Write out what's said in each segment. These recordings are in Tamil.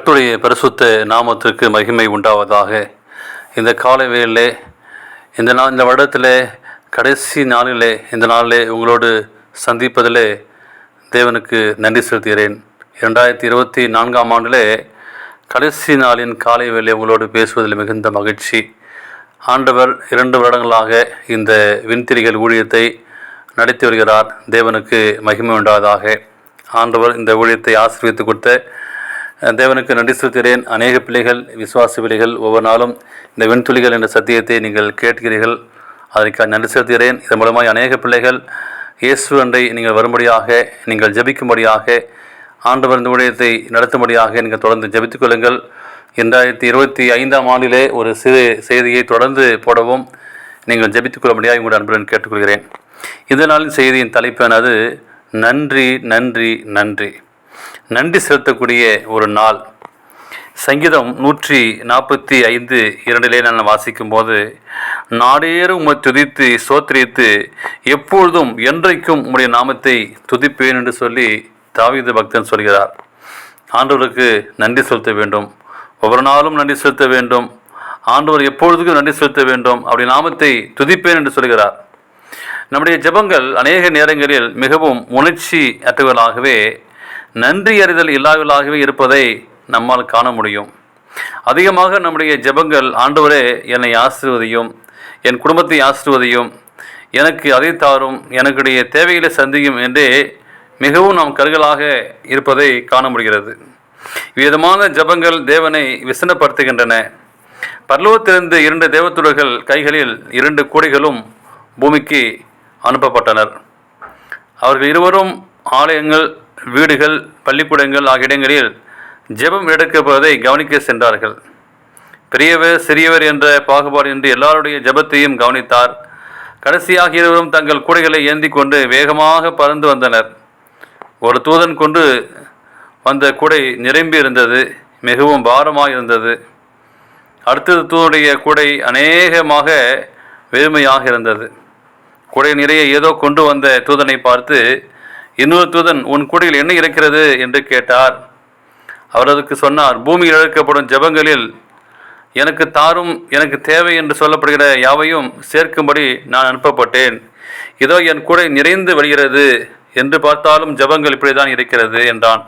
கர்த்துடைய பரிசுத்த நாமத்திற்கு மகிமை உண்டாவதாக. இந்த காலை வேலே இந்த நாள் இந்த வருடத்திலே கடைசி நாளிலே இந்த நாளிலே உங்களோடு சந்திப்பதிலே தேவனுக்கு நன்றி செலுத்துகிறேன். இரண்டாயிரத்தி இருபத்தி நான்காம் ஆண்டிலே கடைசி நாளின் காலை வேலை உங்களோடு பேசுவதில் மிகுந்த மகிழ்ச்சி. ஆண்டவர் இரண்டு வருடங்களாக இந்த விண்திரிகள் ஊழியத்தை நடத்தி வருகிறார். தேவனுக்கு மகிமை உண்டாவதாக. ஆண்டவர் இந்த ஊழியத்தை ஆசீர்வதித்து கொடுத்த தேவனுக்கு நன்றி செலுத்துகிறேன். அநேக பிள்ளைகள் விசுவாச பிள்ளைகள் ஒவ்வொரு நாளும் இந்த விண்துளிகள் என்ற சத்தியத்தை நீங்கள் கேட்கிறீர்கள். அதற்கு நன்றி செலுத்துகிறேன். இதன் மூலமாக அநேக பிள்ளைகள் இயேசு அன்றை நீங்கள் வரும்படியாக நீங்கள் ஜெபிக்கும்படியாக ஆண்டவர் இந்த ஊழியத்தை நடத்தும்படியாக நீங்கள் தொடர்ந்து ஜபித்துக் கொள்ளுங்கள். இரண்டாயிரத்தி இருபத்தி ஐந்தாம் ஆண்டிலே ஒரு சிறு செய்தியை தொடர்ந்து போடவும் நீங்கள் ஜெபித்துக் கொள்ளும்படியாக உங்களுடைய அன்புடன் கேட்டுக்கொள்கிறேன். இதனால் செய்தியின் தலைப்பானது நன்றி நன்றி நன்றி. நன்றி செலுத்தக்கூடிய ஒரு நாள். சங்கீதம் நூற்றி நாற்பத்தி ஐந்து இரண்டிலே நான் வாசிக்கும்போது நாடேறு உம்மை துதித்து சோத்திரித்து எப்பொழுதும் என்றைக்கும் உம்முடைய நாமத்தை துதிப்பேன் என்று சொல்லி தாவீது பக்தன் சொல்கிறார். ஆண்டவருக்கு நன்றி செலுத்த வேண்டும். ஒவ்வொரு நாளும் நன்றி செலுத்த வேண்டும். ஆண்டவர் எப்பொழுதுக்கும் நன்றி செலுத்த வேண்டும். அப்படி நாமத்தை துதிப்பேன் என்று சொல்கிறார். நம்முடைய ஜெபங்கள் அநேக நேரங்களில் மிகவும் உணர்ச்சி அற்றவர்களாகவே நன்றி அறிதல் இல்லாவிலாகவே இருப்பதை நம்மால் காண முடியும். அதிகமாக நம்முடைய ஜெபங்கள் ஆண்டவரே என்னை ஆசிர்வதையும் என் குடும்பத்தை ஆசிர்வதையும் எனக்கு அதை தாரும் எனக்குடைய தேவைகளை சந்தியும் என்றே மிகவும் நாம் கருகலாக இருப்பதை காண முடிகிறது. விதமான ஜெபங்கள் தேவனை விசனப்படுத்துகின்றன. பர்லோகத்திலிருந்து இரண்டு தேவத்துடர்கள் கைகளில் இரண்டு கூடைகளும் பூமிக்கு அனுப்பப்பட்டனர். அவர்கள் இருவரும் ஆலயங்கள் வீடுகள் பள்ளிக்கூடங்கள் ஆகிய இடங்களில் ஜெபம் எடுக்கப்படுவதை கவனிக்க சென்றார்கள். பெரியவர் சிறியவர் என்ற பாகுபாடு என்று எல்லாருடைய ஜெபத்தையும் கவனித்தார். கடைசியாக இருவரும் தங்கள் கூடைகளை ஏந்தி கொண்டு வேகமாக பறந்து வந்தனர். ஒரு தூதன் கொண்டு வந்த கூடை நிரம்பி இருந்தது மிகவும் பாரமாக இருந்தது. அடுத்தது தூதனுடைய கூடை அநேகமாக வெறுமையாக இருந்தது. கூடை நிறைய ஏதோ கொண்டு வந்த தூதனை பார்த்து இன்னொரு தூதன் உன் கூடையில் என்ன இருக்கிறது? என்று கேட்டார். அவர் அதுக்கு சொன்னார் பூமியில் இழக்கப்படும் ஜெபங்களில் எனக்கு தாரும் எனக்கு தேவை என்று சொல்லப்படுகிற யாவையும் சேர்க்கும்படி நான் அனுப்பப்பட்டேன். இதோ என் கூடை நிறைந்து வருகிறது என்று பார்த்தாலும் ஜெபங்கள் இப்படிதான் இருக்கிறது என்றான்.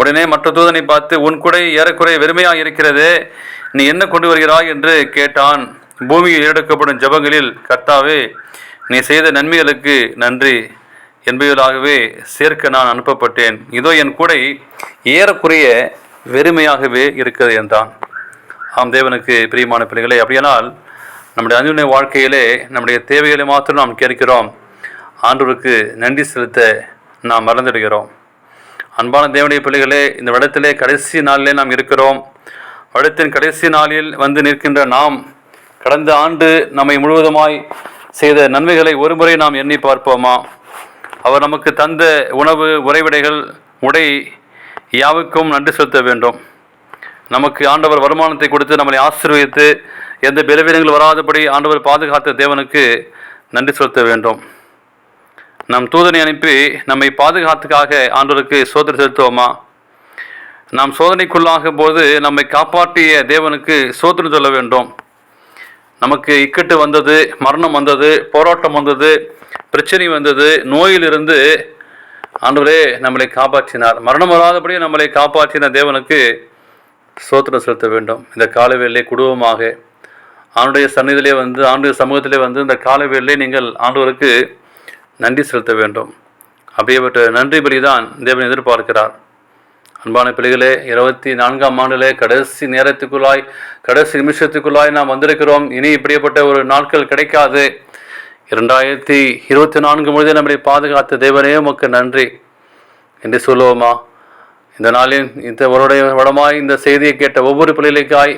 உடனே மற்ற தூதனை பார்த்து உன் குடை ஏறக்குறைய வெறுமையாக இருக்கிறது நீ என்ன கொண்டு வருகிறாய்? என்று கேட்டான். பூமியில் எடுக்கப்படும் ஜெபங்களில் கர்த்தாவே நீ செய்த நன்மைகளுக்கு நன்றி. என்பதாகவே சேர்க்க நான் அனுப்பப்பட்டேன். இதோ என் கூடை ஏறக்குறைய வெறுமையாகவே இருக்கிறது என்றான். ஆம் தேவனுக்கு பிரியமான பிள்ளைகளே அப்படியானால் நம்முடைய அன்பினை வாழ்க்கையிலே நம்முடைய தேவைகளை மாத்திரம் நாம் கேட்கிறோம். ஆண்டோருக்கு நன்றி செலுத்த நாம் மறந்துடுகிறோம் அன்பான தேவனுடைய பிள்ளைகளே இந்த வடத்திலே கடைசி நாளிலே நாம் இருக்கிறோம். வடத்தின் கடைசி நாளில் வந்து நிற்கின்ற நாம் கடந்த ஆண்டு நம்மை முழுவதுமாய் செய்த நன்மைகளை ஒருமுறை நாம் எண்ணி பார்ப்போமா? அவர் நமக்கு தந்த உணவு உறைவிடைகள் உடை யாவுக்கும் நன்றி செலுத்த வேண்டும். நமக்கு ஆண்டவர் வருமானத்தை கொடுத்து நம்மளை ஆசீர்வதித்து எந்த பெலவீனங்கள் வராதபடி ஆண்டவர் பாதுகாத்த தேவனுக்கு நன்றி செலுத்த வேண்டும். நம் தூதனை அனுப்பி நம்மை பாதுகாத்துக்காக ஆண்டவருக்கு சோதனை செலுத்துவோமா? நாம் சோதனைக்குள்ளாகும் போது நம்மை காப்பாற்றிய தேவனுக்கு சோதனை சொல்ல வேண்டும். நமக்கு இக்கட்டு வந்தது மரணம் வந்தது போராட்டம் வந்தது பிரச்சனை வந்தது நோயிலிருந்து ஆண்டவரே நம்மளை காப்பாற்றினார். மரணம் வராதபடி நம்மளை காப்பாற்றின தேவனுக்கு சோத்திரம் செலுத்த வேண்டும். இந்த காலவேளை குடும்பமாக ஆண்டுடைய சன்னிதிலே வந்து ஆண்டுடைய சமூகத்திலே வந்து இந்த காலவேளை நீங்கள் ஆண்டவருக்கு நன்றி செலுத்த வேண்டும். அப்படியேப்பட்ட நன்றி பலி தான் தேவன் எதிர்பார்க்கிறார். அன்பான பிள்ளைகளே இருபத்தி நான்காம் ஆண்டிலே கடைசி நேரத்துக்குள்ளாய் கடைசி நிமிஷத்துக்குள்ளாய் நாம் வந்திருக்கிறோம். இனி இப்படிப்பட்ட ஒரு நாட்கள் கிடைக்காது. இரண்டாயிரத்தி இருபத்தி நான்கு முழுவதும் நம்மளை பாதுகாத்த தேவனே உமக்கு நன்றி. என்று சொல்லுவோமா? இந்த நாளின் இந்த வருடைய வடமாய் இந்த செய்தியை கேட்ட ஒவ்வொரு பிள்ளைகளுக்காய்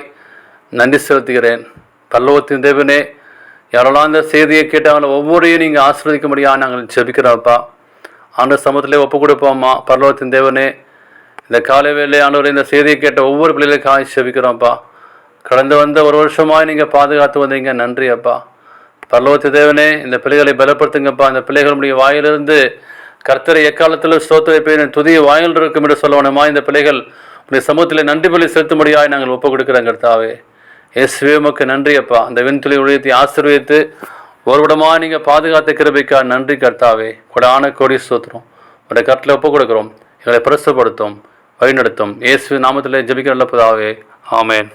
நன்றி செலுத்துகிறேன். பல்லவத்தின் தேவனே யாரெல்லாம் இந்த செய்தியை கேட்டாங்களோ ஒவ்வொரையும் நீங்கள் ஆசீர்வதிக்கும்படியாக நாங்கள் ஜெபிக்கிறோம்ப்பா ஆண்டு சமூகத்திலே ஒப்பு கொடுப்போம்மா பல்லவத்தின் தேவனே இந்த காலை வேலை ஆண்டவரே இந்த செய்தியை கேட்ட ஒவ்வொரு பிள்ளைகளுக்காக செபிக்கிறோம்ப்பா கடந்து வந்த ஒரு வருஷமாக நீங்கள் பாதுகாத்து வந்தீங்க. நன்றி அப்பா. பரலோகத்து தேவனே இந்த பிள்ளைகளை பலப்படுத்துங்கப்பா. இந்த பிள்ளைகளுடைய வாயிலிருந்து கர்த்தரை எக்காலத்தில் ஸ்தோத்திரிப்பேன் துதிய வாயில் இருக்கும் என்று சொல்லவனமா. இந்த பிள்ளைகள் உடைய சமூகத்தில் நன்றி பலி செலுத்தும்படியாய் நாங்கள் ஒப்புக் கொடுக்குறோம் கர்த்தாவே. இயேசுவே உமக்கு நன்றி அப்பா. அந்த விண்துளி உலகத்தை ஆசீர்வதித்து ஒருவிடமாக நீங்கள் பாதுகாத்த கிருபைக்கா நன்றி கர்த்தாவே. கொடான கோடி ஸ்தோத்திரம். உடைய கட்டில் ஒப்புக் கொடுக்குறோம் எங்களை பிரசப்படுத்தும் வழிநடத்தும். இயேசு நாமத்தில் ஜெபிக்கிற நல்ல ஆமேன்.